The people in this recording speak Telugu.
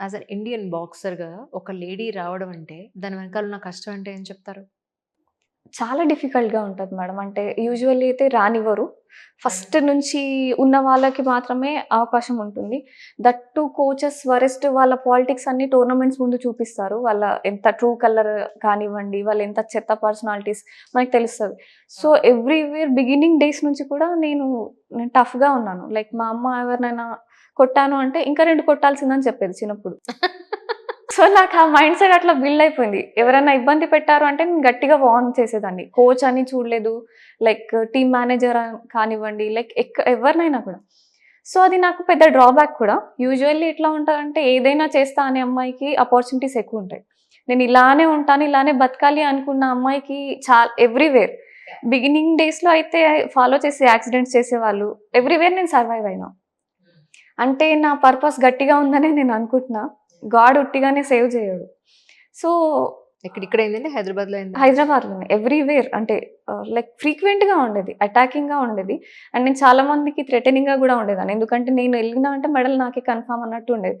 యాజ్ అన్ ఇండియన్ బాక్సర్‌గా ఒక లేడీ రావడం అంటే, దాని వెనకాల ఉన్న కష్టం అంటే ఏం చెప్తారు? చాలా డిఫికల్ట్‌గా ఉంటది మేడం. అంటే యూజువల్లీ అయితే రానివ్వరు. ఫస్ట్ నుంచి ఉన్న వాళ్ళకి మాత్రమే అవకాశం ఉంటుంది. దట్ టూ కోచెస్ వరెస్ట్ వాళ్ళ పాలిటిక్స్ అన్ని టోర్నమెంట్స్ ముందు చూపిస్తారు. వాళ్ళ ఎంత ట్రూ కలర్ కానివ్వండి, వాళ్ళు ఎంత చెత్త పర్సనాలిటీస్ మనకు తెలుస్తది. సో, ఎవ్రీవేర్ బిగినింగ్ డేస్ నుంచి కూడా నేను నేను టఫ్‌గా ఉన్నాను. లైక్ మా అమ్మ ఎవరినైనా కొట్టాను అంటే, ఇంకా 2 కొట్టాల్సిందని చెప్పేది చిన్నప్పుడు. సో, నాకు ఆ మైండ్ సెట్ అట్లా బిల్డ్ అయిపోయింది. ఎవరైనా ఇబ్బంది పెట్టారు అంటే నేను గట్టిగా వార్న్ చేసేదాన్ని. కోచ్ అని చూడలేదు, లైక్ టీమ్ మేనేజర్ కానివ్వండి, లైక్ ఎక్ ఎవరినైనా కూడా. సో, అది నాకు పెద్ద డ్రాబ్యాక్ కూడా. యూజువల్లీ ఎట్లా ఉంటదంటే ఏదైనా చేస్తా అనే అమ్మాయికి అపార్చునిటీస్ ఎక్కువుంటాయి. నేను ఇలానే ఉంటాను, ఇలానే బతకాలి అనుకున్న అమ్మాయికి చా ఎవ్రీవేర్ బిగినింగ్ డేస్‌లో అయితే ఫాలో చేసి యాక్సిడెంట్స్ చేసేవాళ్ళు. ఎవ్రీవేర్ నేను సర్వైవ్ అయినా. అంటే నా పర్పస్ గట్టిగా ఉందనే నేను అనుకుంటున్నా. గాడ్ ఉట్టిగానే సేవ్ చేయడు. సో ఎక్కడ ఇక్కడ అయిందండి? హైదరాబాద్‌లో? హైదరాబాద్‌లోనే ఎవ్రీవేర్ అంటే లైక్ ఫ్రీక్వెంట్‌గా ఉండేది. అటాకింగ్‌గా ఉండేది. అండ్ నేను చాలా మందికి థ్రెటనింగ్‌గా కూడా ఉండేదాన్ని. ఎందుకంటే నేను ఎళ్ళినా అంటే మెడల్ నాకే కన్ఫర్మ్ అన్నట్టు ఉండేది.